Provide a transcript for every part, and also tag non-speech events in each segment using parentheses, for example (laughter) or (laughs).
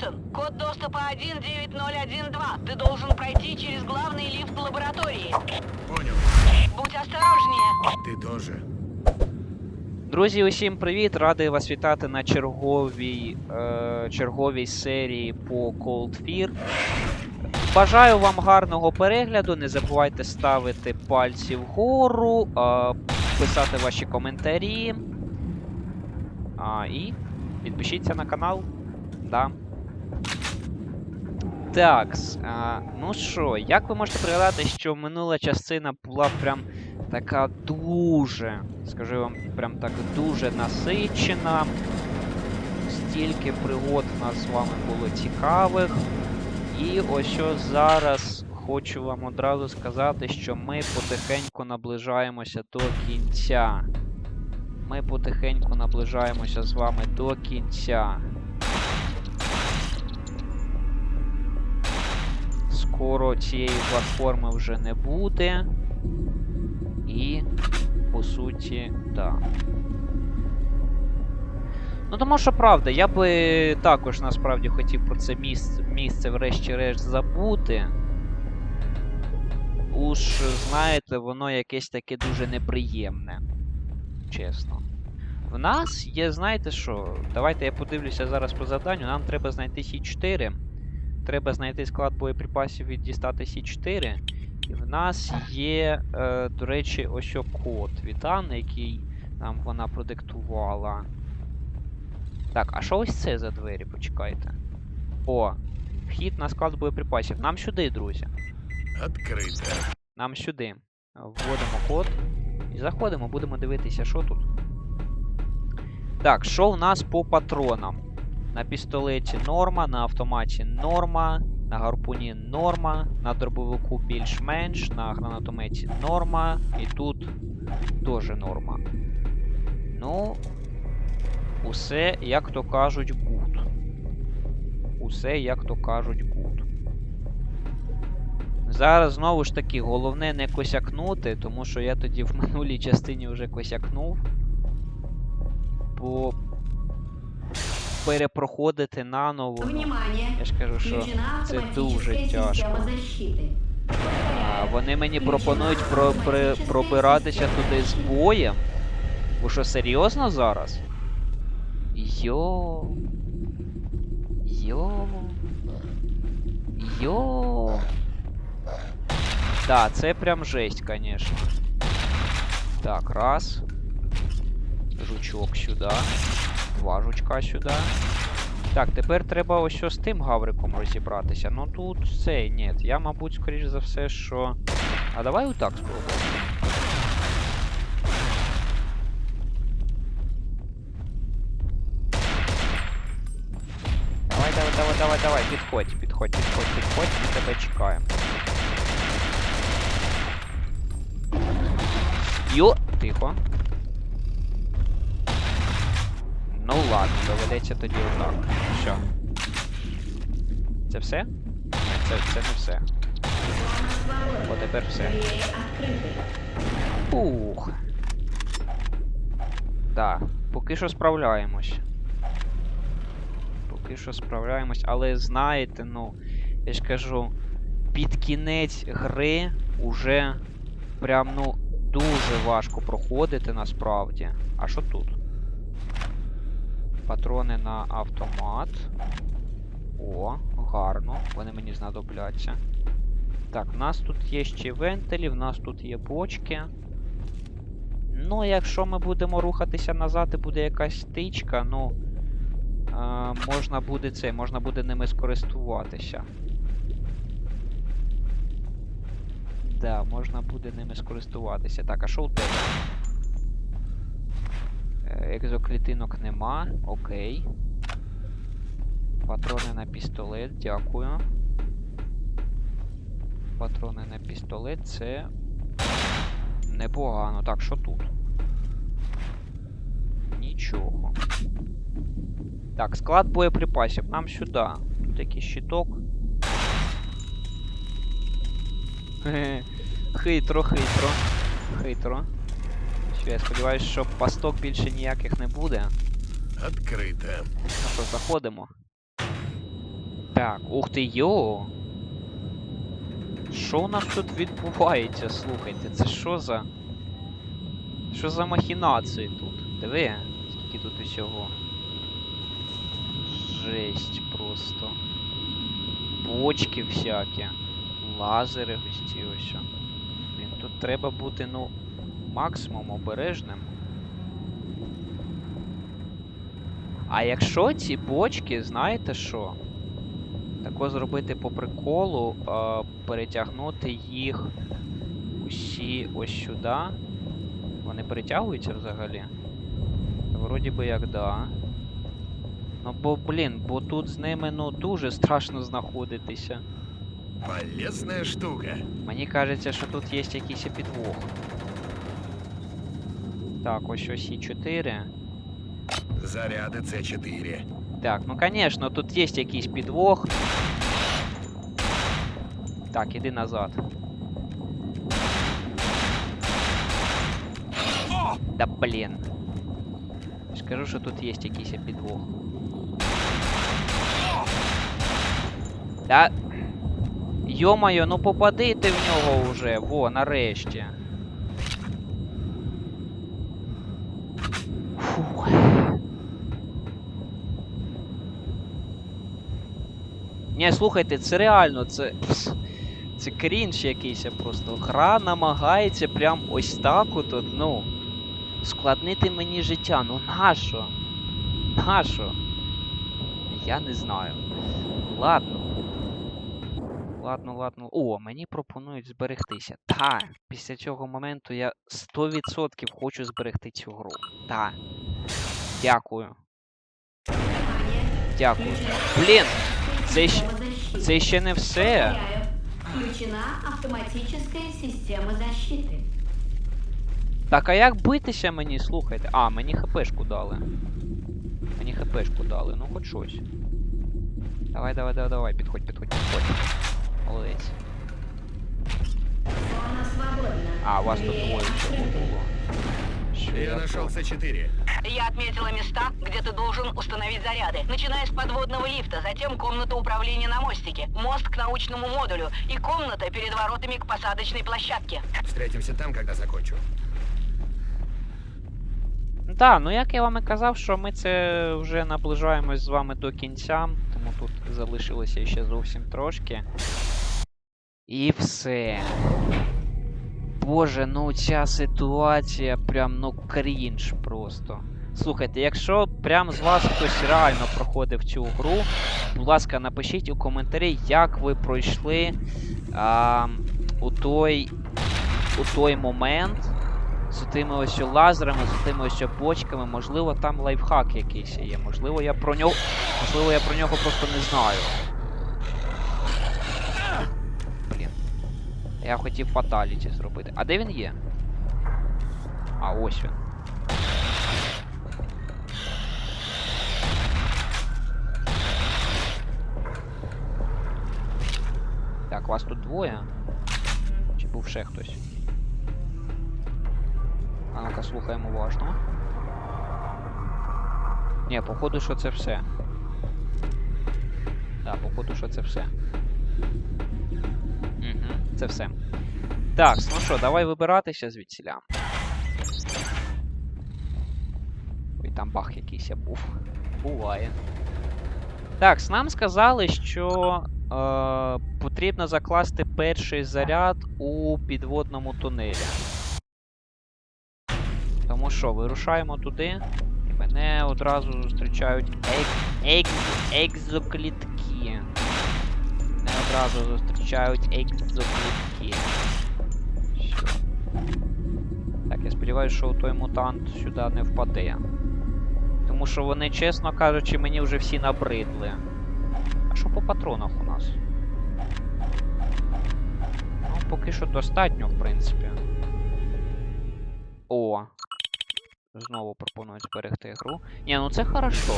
Джейсон, код доступа 19012. Ты должен пройти через главный лифт лаборатории. Понял. Будь осторожнее. Ти теж. Друзі, усім привіт! Радий вас вітати на черговій, е, черговій серії по Cold Fear. Бажаю вам гарного перегляду. Не забувайте ставити пальці вгору, е, писати ваші коментарі. А, і підпишіться на канал. Да. Так, ну що, як ви можете пригадати, що минула частина була прям така дуже, скажу вам, прям так дуже насичена. Стільки пригод у нас з вами було цікавих. І ось що зараз хочу вам одразу сказати, що ми потихеньку наближаємося до кінця. Ми потихеньку наближаємося з вами до кінця. Скоро цієї платформи вже не буде. І, по суті, так. Ну, тому що правда, я би також насправді хотів про це місце, місце врешті-решт забути. Уж, знаєте, воно якесь таке дуже неприємне. Чесно. В нас є, знаєте що? Давайте я подивлюся зараз по завданню. Нам треба знайти Сі4. Треба знайти склад боєприпасів і дістати Сі4. І в нас є, е, до речі, ось о код від Анни, який нам вона продиктувала. Так, а що ось це за двері? Почекайте. О, вхід на склад боєприпасів. Нам сюди, друзі. Відкрите. Нам сюди. Вводимо код і заходимо, будемо дивитися, що тут. Так, що в нас по патронам? На пістолеті норма, на автоматі норма, на гарпуні норма, на дробовику більш-менш, на гранатометі норма, і тут теж норма. Ну, усе, як то кажуть, гуд. Усе, як то кажуть, гуд. Зараз знову ж таки, головне не косякнути, тому що я тоді в (laughs) минулій частині вже косякнув. Бо перепроходити наново. Я ж кажу, що це дуже тяжко. А, вони мені пропонують про, при, пробиратися туди з боєм. Ви що, серйозно зараз? Йо. Йо. Йо. Да, це прям жесть, конечно. Так, раз. Жучок сюди. Два жучка сюди. Так, тепер треба ось з тим гавриком розібратися. Ну тут це, ні. Я, мабуть, скоріш за все, що. А давай отак спробуємо. Давай, давай, давай, давай, давай, підходь, підходь, підходь, підходь, ми тебе чекаємо. Йо, тихо. Ну ладно, доведеться тоді отак. Що? Це все? Це, це не все. Бо тепер все. Ух. Так, поки що справляємось. Поки що справляємось, але знаєте, ну, я ж кажу, під кінець гри уже прям, ну, дуже важко проходити насправді. А що тут? Патрони на автомат. О, гарно. Вони мені знадобляться. Так, в нас тут є ще вентилі, в нас тут є бочки. Ну, якщо ми будемо рухатися назад і буде якась стичка, ну. Е, можна буде це, можна буде ними скористуватися. Да, можна буде ними скористуватися. Так, а що у тебе? Екзоклітинок нема. Окей. Патрони на пістолет, дякую. Патрони на пістолет це непогано. Так, що тут? Нічого. Так, склад боєприпасів. Нам сюди. Тут якийсь щиток. Хе-хе. Хитро, хитро. Хитро. Що, я сподіваюся, що пасток більше ніяких не буде. Відкрите. Ну що, заходимо. Так, ух ти йо. Що у нас тут відбувається, слухайте, це що за. Що за махінації тут? Диви, скільки тут усього. Жесть просто. Бочки всякі. Лазери ось ці ось. Блін, тут треба бути, ну, максимум обережним. А якщо ці бочки, знаєте що? Тако зробити по приколу, а, перетягнути їх усі ось сюди. Вони перетягуються взагалі? Вроді би як да. Ну бо, блін, бо тут з ними ну дуже страшно знаходитися. Полезная штука. Мені кажеться, що тут є якийсь підвох. Так, ось ось і 4. Заряды С4. Так, ну конечно, тут є якийсь підвох. Так, іди назад. Да блін. Скажу, що тут є якийсь підвох. Да. Йо-моє, ну попади ти в нього вже, во, нарешті. Фух. Ні, слухайте, це реально, це. Це крінж якийсь просто. Гра намагається прям ось так от, ну. Складнити мені життя. Ну нащо? Нащо? Я не знаю. Ладно. Ладно, ладно. О, мені пропонують зберегтися. Так, після цього моменту я 100% хочу зберегти цю гру. Так. Дякую. Дякую. Блін, це ще, це ще не все. Включена автоматическая система защиты. Так, а як битися мені, слухайте? А, мені хпшку дали. Мені хпшку дали, ну хоч щось. Давай, давай, давай, давай, підходь, підходь, підходь Молодець. Зона свободна. А, у вас тут Двери двоє всього открыты. було. Що Я нашел понял. С4. Я отметила места, где ты должен установить заряды, начиная с подводного лифта, затем комната управления на мостике, мост к научному модулю и комната перед воротами к посадочной площадке. Встретимся там, когда закончу. Так, ну як я вам і казав, що ми це вже наближаємось з вами до кінця, тому тут залишилося ще зовсім трошки. І все. Боже, ну ця ситуація прям ну крінж просто. Слухайте, якщо прям з вас хтось реально проходив цю гру, будь ласка, напишіть у коментарі, як ви пройшли а, у той у той момент з тими ось лазерами, з тими ось бочками, можливо, там лайфхак якийсь є. Можливо, я про нього. Можливо, я про нього просто не знаю. Я хотів фаталіті зробити. А де він є? А, ось він. Так, вас тут двоє? Чи був ще хтось? А ну-ка слухаємо уважно. Ні, походу, що це все. Так, походу, що це все. Це все. Так, ну що, давай вибиратися звідсіля. Ой, там бах якийсь я був. Буває. Так, нам сказали, що е, потрібно закласти перший заряд у підводному тунелі. Тому що, вирушаємо туди, і мене одразу зустрічають ек... ек... екзоклітки. Одразу зустрічають екзоклітки. Що? Так, я сподіваюся, що той мутант сюди не впаде. Тому що вони, чесно кажучи, мені вже всі набридли. А що по патронах у нас? Ну, поки що достатньо, в принципі. О. Знову пропонують зберегти гру. Ні, ну це хорошо.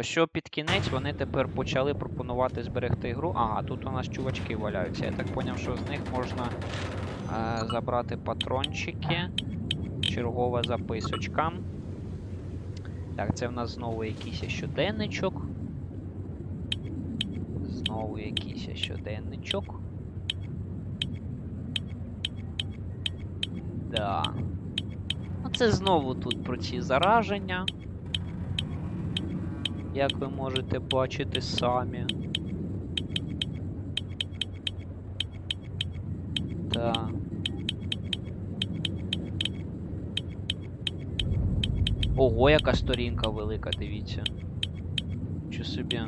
Що під кінець вони тепер почали пропонувати зберегти гру. Ага, тут у нас чувачки валяються. Я так зрозумів, що з них можна е, забрати патрончики. Чергова записочка. Так, це в нас знову якийсь щоденничок. знову якийсь щоденничок. Да. Ну це знову тут про ці зараження. Як ви можете бачити самі. Так. Ого, яка сторінка велика, дивіться. Що собі.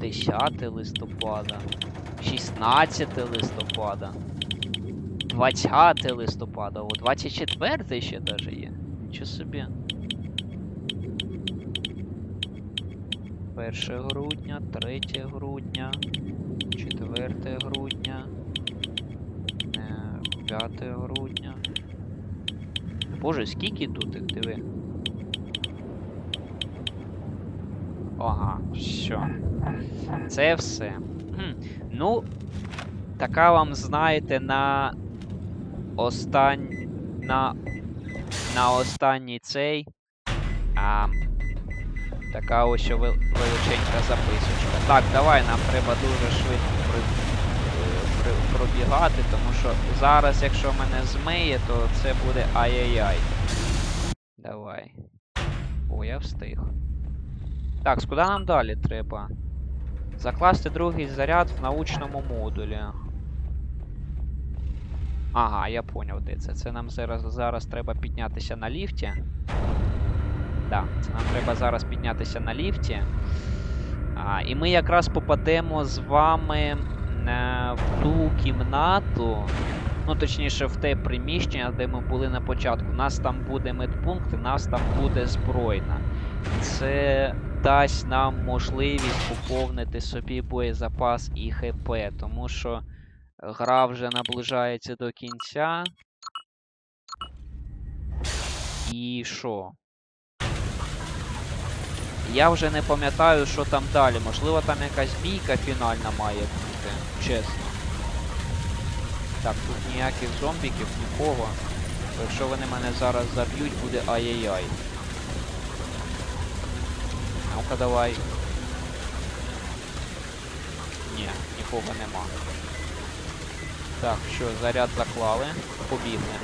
10 листопада. 16 листопада. 20 листопада. О, 24 ще даже є. Нічого собі. 1 грудня, 3 грудня, 4 грудня, е, 5 грудня. Боже, скільки тут їх, диви. Ага, все. Це все. Ну, така вам, знаєте, на остань... на... на останній цей. А, така ось величенька записочка. Так, давай, нам треба дуже швидко при... при- пробігати, тому що зараз, якщо мене змиє, то це буде ай-яй-яй. Давай. О, я встиг. Так, куди нам далі треба? Закласти другий заряд в научному модулі. Ага, я поняв, де це. Це нам зараз, зараз треба піднятися на ліфті. Так, це нам треба зараз піднятися на ліфті. А, і ми якраз попадемо з вами е, в ту кімнату. Ну, точніше, в те приміщення, де ми були на початку. У нас там буде медпункт, і нас там буде збройна. Це дасть нам можливість поповнити собі боєзапас і ХП, тому що гра вже наближається до кінця. І що? Я вже не пам'ятаю, що там далі. Можливо, там якась бійка фінальна має бути. Чесно. Так, тут ніяких зомбіків, нікого. Якщо вони мене зараз заб'ють, буде ай-яй-яй. Ну-ка давай. Ні, нікого нема. Так, що, заряд заклали. Побігли.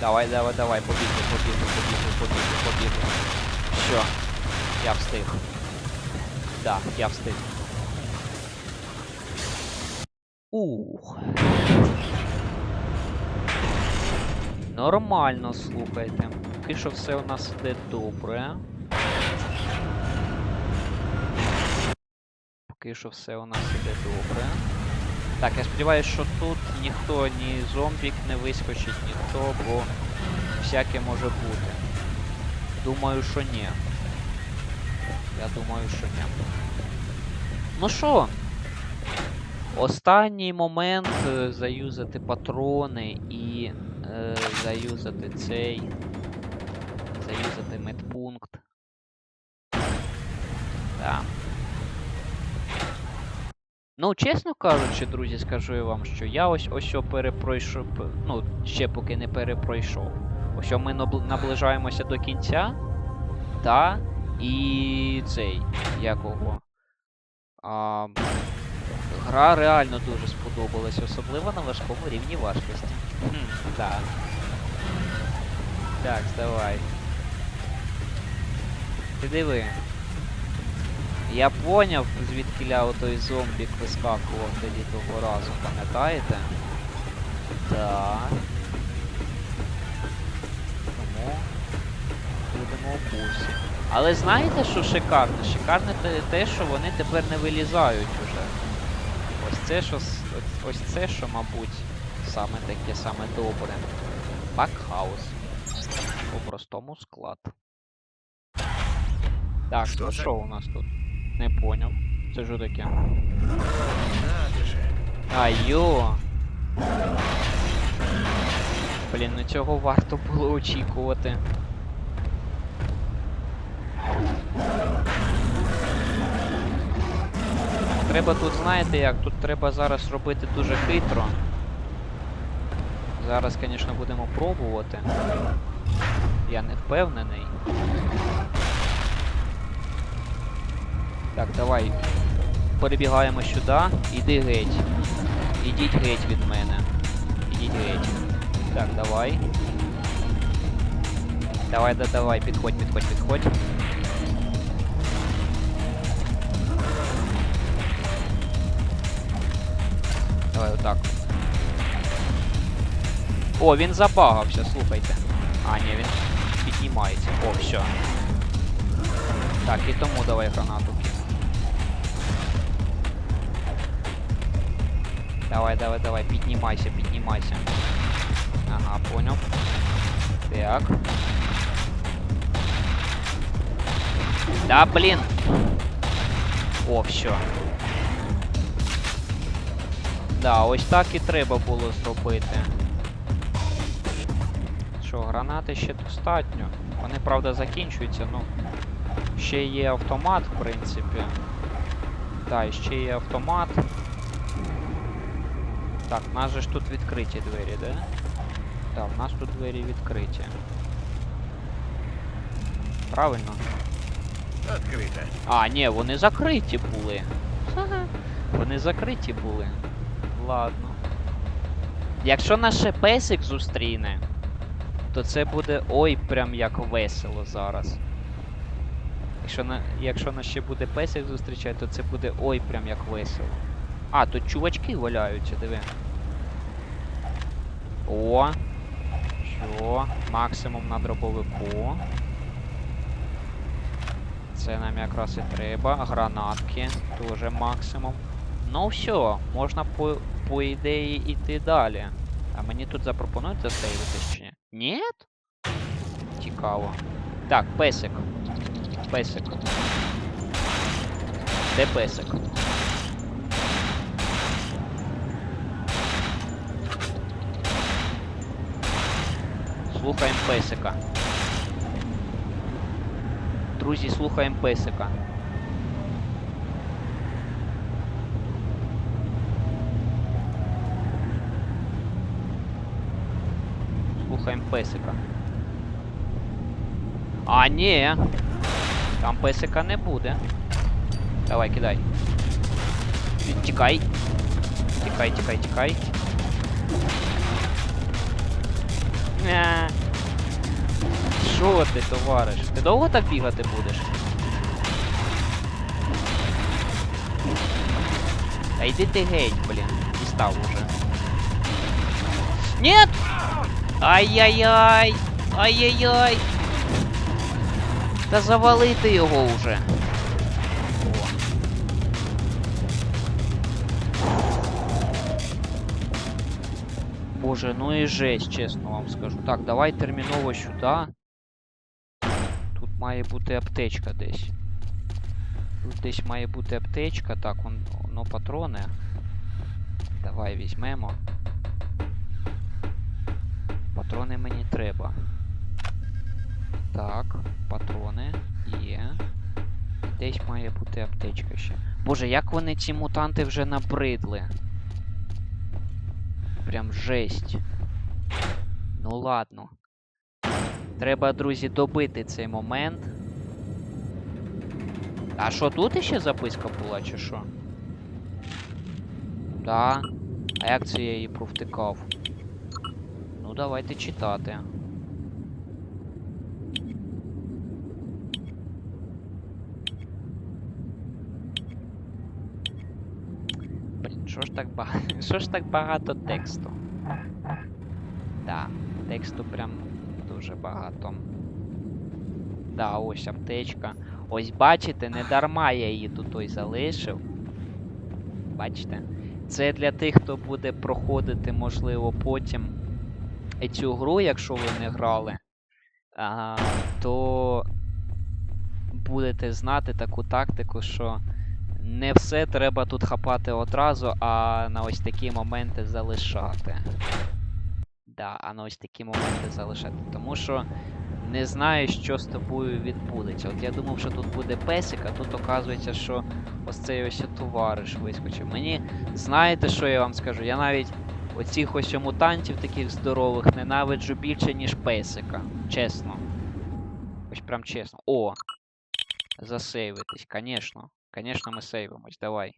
Давай, давай, давай, побігли, побігли, побігли, побігли, побігли. Що? Я встиг. Да, я встиг. Ух. Нормально, слухайте. Поки що все у нас йде добре. Поки що все у нас іде добре. Так, я сподіваюся, що тут ніхто, ні зомбік не вискочить, ніхто, бо всяке може бути. Думаю, що ні. Я думаю, що ні. Ну що? Останній момент е, заюзати патрони і е, заюзати цей. Заюзати медпункт. Так. Ну, чесно кажучи, друзі, скажу я вам, що я ось ось перепройшов. Ну, ще поки не перепройшов. Ось ми наближаємося до кінця. Та. І цей. Якого. А, гра реально дуже сподобалась, особливо на важкому рівні важкості. Хм, так. Так, давай. Ти диви. Я поняв, звідкиля отой зомбік вискакував тоді того разу, пам'ятаєте? Так. Тому будемо в курсі. Але знаєте, що шикарно? Шикарне те, що вони тепер не вилізають уже. Ось це, що, ось, це, що, мабуть, саме таке саме добре. Бакхаус. По-простому склад. Так, Що що у нас тут? Не поняв. Це що таке? Надо же. А, йо! Блін, ну цього варто було очікувати. Треба тут, знаєте як, тут треба зараз робити дуже хитро. Зараз, звісно, будемо пробувати. Я не впевнений. Так, давай. Перебігаємо сюди. Іди геть. Ідіть геть від мене. Ідіть геть. Так, давай. Давай, да, давай, підходь, підходь, підходь. Давай отак. О, він забагався, слухайте. А, ні, він піднімається. О, все. Так, і тому давай гранату. Давай, давай, давай, піднімайся, піднімайся. Ага, понял. Так. Да, блін. О, все. Да, ось так і треба було зробити. Що, гранати ще достатньо. Вони, правда, закінчуються, ну. Ще є автомат, в принципі. Так, ще є автомат. Так, в нас же ж тут відкриті двері, да? Так, в нас тут двері відкриті. Правильно? Открыто. А, ні, вони закриті були. Вони закриті були. Ладно. Якщо наш песик зустріне, то це буде ой прям як весело зараз. Якщо, на, якщо нас ще буде песик зустрічати, то це буде ой прям як весело. А, тут чувачки валяються, диви. О. Що? Максимум на дробовику. Це нам якраз і треба. Гранатки теж максимум. Ну все, можна по, по ідеї йти далі. А мені тут запропонують засейвитись чи ні? Ні? Цікаво. Так, песик. Песик. Де песик? Слухаємо песика. Друзі, слухаємо песика. Слухаємо песика. А, ні. Там песика не буде. Давай, кидай. Тікай. Тікай, тікай, тікай. Ня. Що ти, товариш? Ти довго так бігати будеш? Та йди ти геть, блін. Дістав уже. Нет! Ай-яй-яй! Ай-яй-яй! Та завалити його уже. Боже, ну і жесть, чесно вам скажу. Так, давай терміново сюди. Має бути аптечка десь. Тут десь має бути аптечка. Так, он, ну патрони. Давай візьмемо. Патрони мені треба. Так, патрони є. Десь має бути аптечка ще. Боже, як вони ці мутанти вже набридли. Прям жесть. Ну ладно. Треба, друзі, добити цей момент. А що тут іще записка була, чи що? Да. А як це я її провтикав? Ну, давайте читати. Блін, що ж так багато. (laughs) Що ж так багато тексту? Да, тексту прям дуже багато. Да, ось аптечка. Ось бачите, не дарма я її тут ой залишив. Бачите? Це для тих, хто буде проходити, можливо, потім цю гру, якщо ви не грали, а, то будете знати таку тактику, що не все треба тут хапати одразу, а на ось такі моменти залишати. Да, а на ось такі моменти залишати. Тому що не знаєш, що з тобою відбудеться. От я думав, що тут буде песик, а тут оказується, що ось цей ось товариш вискочив. Мені знаєте, що я вам скажу? Я навіть оцих ось мутантів таких здорових ненавиджу більше, ніж песика. Чесно. Ось прям чесно. О! Засейвитись, конечно. Конечно, ми сейвимось, давай.